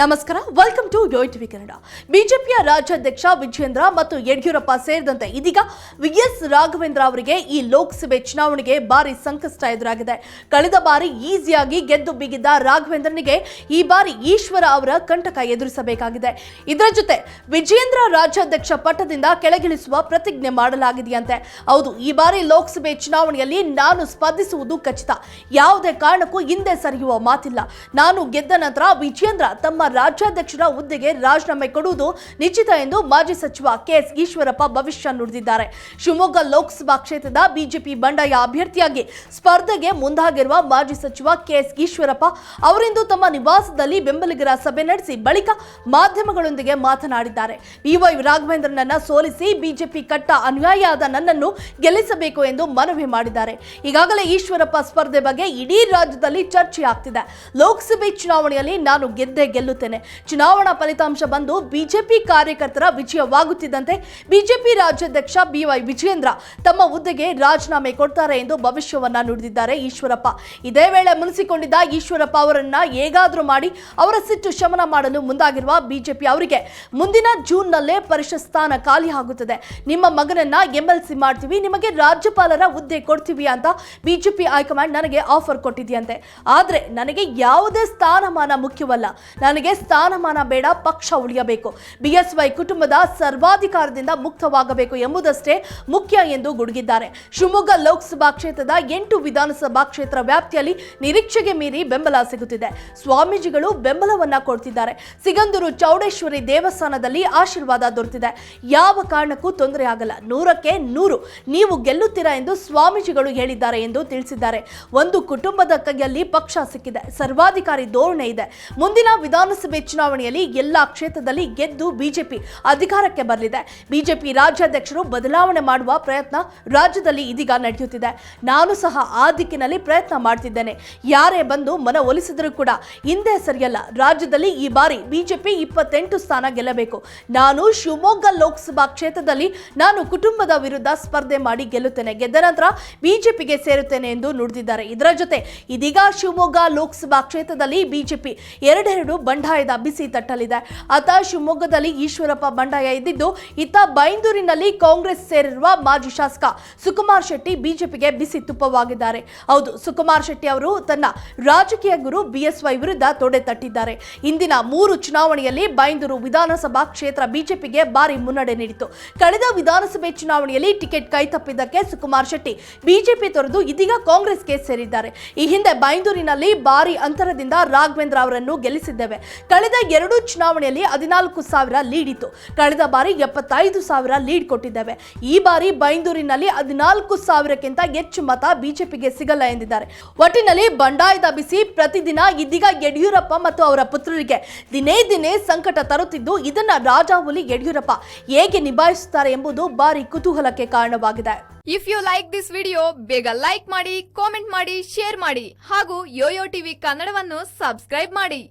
ನಮಸ್ಕಾರ welcome to TV Kannada ಬಿಜೆಪಿಯ ರಾಜ್ಯಾಧ್ಯಕ್ಷ ವಿಜೇಂದ್ರ ಮತ್ತು ಯಡಿಯೂರಪ್ಪ ಸೇರಿದಂತೆ ಇದೀಗ ವಿ ಎಸ್ ರಾಘವೇಂದ್ರ ಅವರಿಗೆ ಈ ಲೋಕಸಭೆ ಚುನಾವಣೆಗೆ ಭಾರಿ ಸಂಕಷ್ಟ ಎದುರಾಗಿದೆ. ಕಳೆದ ಬಾರಿ ಈಸಿಯಾಗಿ ಗೆದ್ದು ಬಿಗಿದ್ದ ರಾಘವೇಂದ್ರನಿಗೆ ಈ ಬಾರಿ ಈಶ್ವರ ಅವರ ಕಂಟಕ ಎದುರಿಸಬೇಕಾಗಿದೆ. ಇದರ ಜೊತೆ ವಿಜೇಂದ್ರ ರಾಜ್ಯಾಧ್ಯಕ್ಷ ಪಟ್ಟದಿಂದ ಕೆಳಗಿಳಿಸುವ ಪ್ರತಿಜ್ಞೆ ಮಾಡಲಾಗಿದೆಯಂತೆ. ಹೌದು, ಈ ಬಾರಿ ಲೋಕಸಭೆ ಚುನಾವಣೆಯಲ್ಲಿ ನಾನು ಸ್ಪರ್ಧಿಸುವುದು ಖಚಿತ. ಯಾವುದೇ ಕಾರಣಕ್ಕೂ ಹಿಂದೆ ಸರಿಯುವ ಮಾತಿಲ್ಲ. ನಾನು ಗೆದ್ದ ನಂತರ ವಿಜೇಂದ್ರ ತಮ್ಮ ರಾಜ್ಯಾಧ್ಯಕ್ಷರ ಹುದ್ದೆಗೆ ರಾಜೀನಾಮೆ ಕೊಡುವುದು ನಿಶ್ಚಿತ ಎಂದು ಮಾಜಿ ಸಚಿವ ಕೆಎಸ್ ಈಶ್ವರಪ್ಪ ಭವಿಷ್ಯ ನುಡಿದಿದ್ದಾರೆ. ಶಿವಮೊಗ್ಗ ಲೋಕಸಭಾ ಕ್ಷೇತ್ರದ ಬಿಜೆಪಿ ಬಂಡಾಯ ಅಭ್ಯರ್ಥಿಯಾಗಿ ಸ್ಪರ್ಧೆಗೆ ಮುಂದಾಗಿರುವ ಮಾಜಿ ಸಚಿವ ಕೆಎಸ್ ಈಶ್ವರಪ್ಪ ಅವರಿಂದು ತಮ್ಮ ನಿವಾಸದಲ್ಲಿ ಬೆಂಬಲಿಗರ ಸಭೆ ನಡೆಸಿ ಬಳಿಕ ಮಾಧ್ಯಮಗಳೊಂದಿಗೆ ಮಾತನಾಡಿದ್ದಾರೆ. ಬಿವೈ ರಾಘವೇಂದ್ರನನ್ನ ಸೋಲಿಸಿ ಬಿಜೆಪಿ ಕಟ್ಟ ಅನ್ಯಾಯ ಆದ ನನ್ನನ್ನು ಗೆಲ್ಲಿಸಬೇಕು ಎಂದು ಮನವಿ ಮಾಡಿದ್ದಾರೆ. ಈಗಾಗಲೇ ಈಶ್ವರಪ್ಪ ಸ್ಪರ್ಧೆ ಬಗ್ಗೆ ಇಡೀ ರಾಜ್ಯದಲ್ಲಿ ಚರ್ಚೆ ಆಗ್ತಿದೆ ಲೋಕಸಭೆ ಚುನಾವಣೆಯಲ್ಲಿ ನಾನು ಗೆದ್ದೆ ಗೆಲ್ಲುತ್ತೇನೆ. ಚುನಾವಣಾ ಫಲಿತಾಂಶ ಬಂದು ಬಿಜೆಪಿ ಕಾರ್ಯಕರ್ತರ ವಿಜಯವಾಗುತ್ತಿದ್ದಂತೆ ಬಿಜೆಪಿ ರಾಜ್ಯಾಧ್ಯಕ್ಷ ಬಿವೈ ವಿಜಯೇಂದ್ರ ತಮ್ಮ ಹುದ್ದೆಗೆ ರಾಜೀನಾಮೆ ಕೊಡ್ತಾರೆ ಎಂದು ಭವಿಷ್ಯವನ್ನ ನುಡಿದಿದ್ದಾರೆ ಈಶ್ವರಪ್ಪ. ಇದೇ ವೇಳೆ ಮುನಿಸಿಕೊಂಡಿದ್ದ ಈಶ್ವರಪ್ಪ ಅವರನ್ನ ಹೇಗಾದ್ರೂ ಮಾಡಿ ಅವರ ಸಿಟ್ಟು ಶಮನ ಮಾಡಲು ಮುಂದಾಗಿರುವ ಬಿಜೆಪಿ ಅವರಿಗೆ ಮುಂದಿನ ಜೂನ್ನಲ್ಲೇ ಪರಿಷತ್ ಸ್ಥಾನ ಖಾಲಿ ಆಗುತ್ತದೆ. ನಿಮ್ಮ ಮಗನನ್ನ ಎಂಎಲ್ಸಿ ಮಾಡ್ತೀವಿ, ನಿಮಗೆ ರಾಜ್ಯಪಾಲರ ಹುದ್ದೆ ಕೊಡ್ತೀವಿ ಅಂತ ಬಿಜೆಪಿ ಹೈಕಮಾಂಡ್ ನನಗೆ ಆಫರ್ ಕೊಟ್ಟಿದೆಯಂತೆ. ಆದರೆ ನನಗೆ ಯಾವುದೇ ಸ್ಥಾನಮಾನ ಮುಖ್ಯವಲ್ಲ. ನನಗೆ ಸ್ಥಾನಮಾನ ಬೇಡ, ಪಕ್ಷ ಉಳಿಯಬೇಕು. ಬಿಎಸ್ವೈ ಕುಟುಂಬದ ಸರ್ವಾಧಿಕಾರದಿಂದ ಮುಕ್ತವಾಗಬೇಕು ಎಂಬುದಷ್ಟೇ ಮುಖ್ಯ ಎಂದು ಗುಡುಗಿದ್ದಾರೆ. ಶಿವಮೊಗ್ಗ ಲೋಕಸಭಾ ಕ್ಷೇತ್ರದ ಎಂಟು ವಿಧಾನಸಭಾ ಕ್ಷೇತ್ರ ವ್ಯಾಪ್ತಿಯಲ್ಲಿ ನಿರೀಕ್ಷೆಗೆ ಮೀರಿ ಬೆಂಬಲ ಸಿಗುತ್ತಿದೆ. ಸ್ವಾಮೀಜಿಗಳು ಬೆಂಬಲವನ್ನ ಕೊಡ್ತಿದ್ದಾರೆ. ಸಿಗಂದೂರು ಚೌಡೇಶ್ವರಿ ದೇವಸ್ಥಾನದಲ್ಲಿ ಆಶೀರ್ವಾದ ದೊರೆತಿದೆ. ಯಾವ ಕಾರಣಕ್ಕೂ ತೊಂದರೆ ಆಗಲ್ಲ. ನೂರಕ್ಕೆ ನೂರು. ನೀವು ಗೆಲ್ಲುತ್ತೀರಾ ಎಂದು ಸ್ವಾಮೀಜಿಗಳು ಹೇಳಿದ್ದಾರೆ ಎಂದು ತಿಳಿಸಿದ್ದಾರೆ. ಒಂದು ಕುಟುಂಬದ ಕೈಯಲ್ಲಿ ಪಕ್ಷ ಸಿಕ್ಕಿದೆ. ಸರ್ವಾಧಿಕಾರಿ ಧೋರಣೆ ಇದೆ. ಮುಂದಿನ ವಿಧಾನಸಭೆ ಚುನಾವಣೆಯಲ್ಲಿ ಎಲ್ಲಾ ಕ್ಷೇತ್ರದಲ್ಲಿ ಗೆದ್ದು ಬಿಜೆಪಿ ಅಧಿಕಾರಕ್ಕೆ ಬರಲಿದೆ. ಬಿಜೆಪಿ ರಾಜ್ಯಾಧ್ಯಕ್ಷರು ಬದಲಾವಣೆ ಮಾಡುವ ಪ್ರಯತ್ನ ರಾಜ್ಯದಲ್ಲಿ ಇದೀಗ ನಡೆಯುತ್ತಿದೆ. ನಾನು ಸಹ ಆ ದಿಕ್ಕಿನಲ್ಲಿ ಪ್ರಯತ್ನ ಮಾಡ್ತಿದ್ದೇನೆ. ಯಾರೇ ಬಂದು ಮನ ಒಲಿಸಿದರೂ ಕೂಡ ಹಿಂದೆ ಸರಿಯಲ್ಲ. ರಾಜ್ಯದಲ್ಲಿ ಈ ಬಾರಿ ಬಿಜೆಪಿ ಇಪ್ಪತ್ತೆಂಟು ಸ್ಥಾನ ಗೆಲ್ಲಬೇಕು. ನಾನು ಶಿವಮೊಗ್ಗ ಲೋಕಸಭಾ ಕ್ಷೇತ್ರದಲ್ಲಿ ನಾನು ಕುಟುಂಬದ ವಿರುದ್ಧ ಸ್ಪರ್ಧೆ ಮಾಡಿ ಗೆಲ್ಲುತ್ತೇನೆ. ಗೆದ್ದ ನಂತರ ಬಿಜೆಪಿಗೆ ಸೇರುತ್ತೇನೆ ಎಂದು ನುಡಿದಿದ್ದಾರೆ. ಇದರ ಜೊತೆ ಇದೀಗ ಶಿವಮೊಗ್ಗ ಲೋಕಸಭಾ ಕ್ಷೇತ್ರದಲ್ಲಿ ಬಿಜೆಪಿ ಎರಡೆರಡು ಬಂಡಾಯದ ಬಿಸಿ ತಟ್ಟಲಿದೆ. ಅತ ಶಿವಮೊಗ್ಗದಲ್ಲಿ ಈಶ್ವರಪ್ಪ ಬಂಡಾಯ ಇದ್ದಿದ್ದು ಇತ್ತ ಬೈಂದೂರಿನಲ್ಲಿ ಕಾಂಗ್ರೆಸ್ ಸೇರಿರುವ ಮಾಜಿ ಶಾಸಕ ಸುಕುಮಾರ್ ಶೆಟ್ಟಿ ಬಿಜೆಪಿಗೆ ಬಿಸಿ ತುಪ್ಪವಾಗಿದ್ದಾರೆ. ಹೌದು, ಸುಕುಮಾರ್ ಶೆಟ್ಟಿ ಅವರು ತನ್ನ ರಾಜಕೀಯ ಗುರು ಬಿಎಸ್ವೈ ವಿರುದ್ಧ ತೊಡೆ ತಟ್ಟಿದ್ದಾರೆ. ಇಂದಿನ ಮೂರು ಚುನಾವಣೆಯಲ್ಲಿ ಬೈಂದೂರು ವಿಧಾನಸಭಾ ಕ್ಷೇತ್ರ ಬಿಜೆಪಿಗೆ ಭಾರಿ ಮುನ್ನಡೆ ನೀಡಿತು ಕಳೆದ ವಿಧಾನಸಭೆ ಚುನಾವಣೆಯಲ್ಲಿ ಟಿಕೆಟ್ ಕೈತಪ್ಪಿದ್ದಕ್ಕೆ ಸುಕುಮಾರ್ ಶೆಟ್ಟಿ ಬಿಜೆಪಿ ತೊರೆದು ಇದೀಗ ಕಾಂಗ್ರೆಸ್ಗೆ ಸೇರಿದ್ದಾರೆ. ಈ ಹಿಂದೆ ಬೈಂದೂರಿನಲ್ಲಿ ಭಾರಿ ಅಂತರದಿಂದ ರಾಘವೇಂದ್ರ ಅವರನ್ನು ಗೆಲ್ಲಿಸಿದ್ದೇವೆ. ಕಳೆದ ಎರಡು ಚುನಾವಣೆಯಲ್ಲಿ ಹದಿನಾಲ್ಕು ಸಾವಿರ ಲೀಡ್ ಇತ್ತು. ಕಳೆದ ಬಾರಿ ಎಪ್ಪತ್ತೈದು ಸಾವಿರ ಲೀಡ್ ಕೊಟ್ಟಿದ್ದೇವೆ. ಈ ಬಾರಿ ಬೈಂದೂರಿನಲ್ಲಿ ಹದಿನಾಲ್ಕು ಸಾವಿರಕ್ಕಿಂತ ಹೆಚ್ಚು ಮತ ಬಿಜೆಪಿಗೆ ಸಿಗಲ್ಲ ಎಂದಿದ್ದಾರೆ. ಒಟ್ಟಿನಲ್ಲಿ ಬಂಡಾಯದ ಬಿಸಿ ಪ್ರತಿದಿನ ಇದೀಗ ಯಡಿಯೂರಪ್ಪ ಮತ್ತು ಅವರ ಪುತ್ರರಿಗೆ ದಿನೇ ದಿನೇ ಸಂಕಟ ತರುತ್ತಿದ್ದು, ಇದನ್ನ ರಾಜಾಹುಲಿ ಯಡಿಯೂರಪ್ಪ ಹೇಗೆ ನಿಭಾಯಿಸುತ್ತಾರೆ ಎಂಬುದು ಭಾರಿ ಕುತೂಹಲಕ್ಕೆ ಕಾರಣವಾಗಿದೆ. If you like this video ಬೇಗ ಲೈಕ್ ಮಾಡಿ ಕಾಮೆಂಟ್ ಮಾಡಿ ಶೇರ್ ಮಾಡಿ ಹಾಗೂ ಯೋಯೋ ಟಿವಿ ಕನ್ನಡವನ್ನು ಸಬ್ಸ್ಕ್ರೈಬ್ ಮಾಡಿ.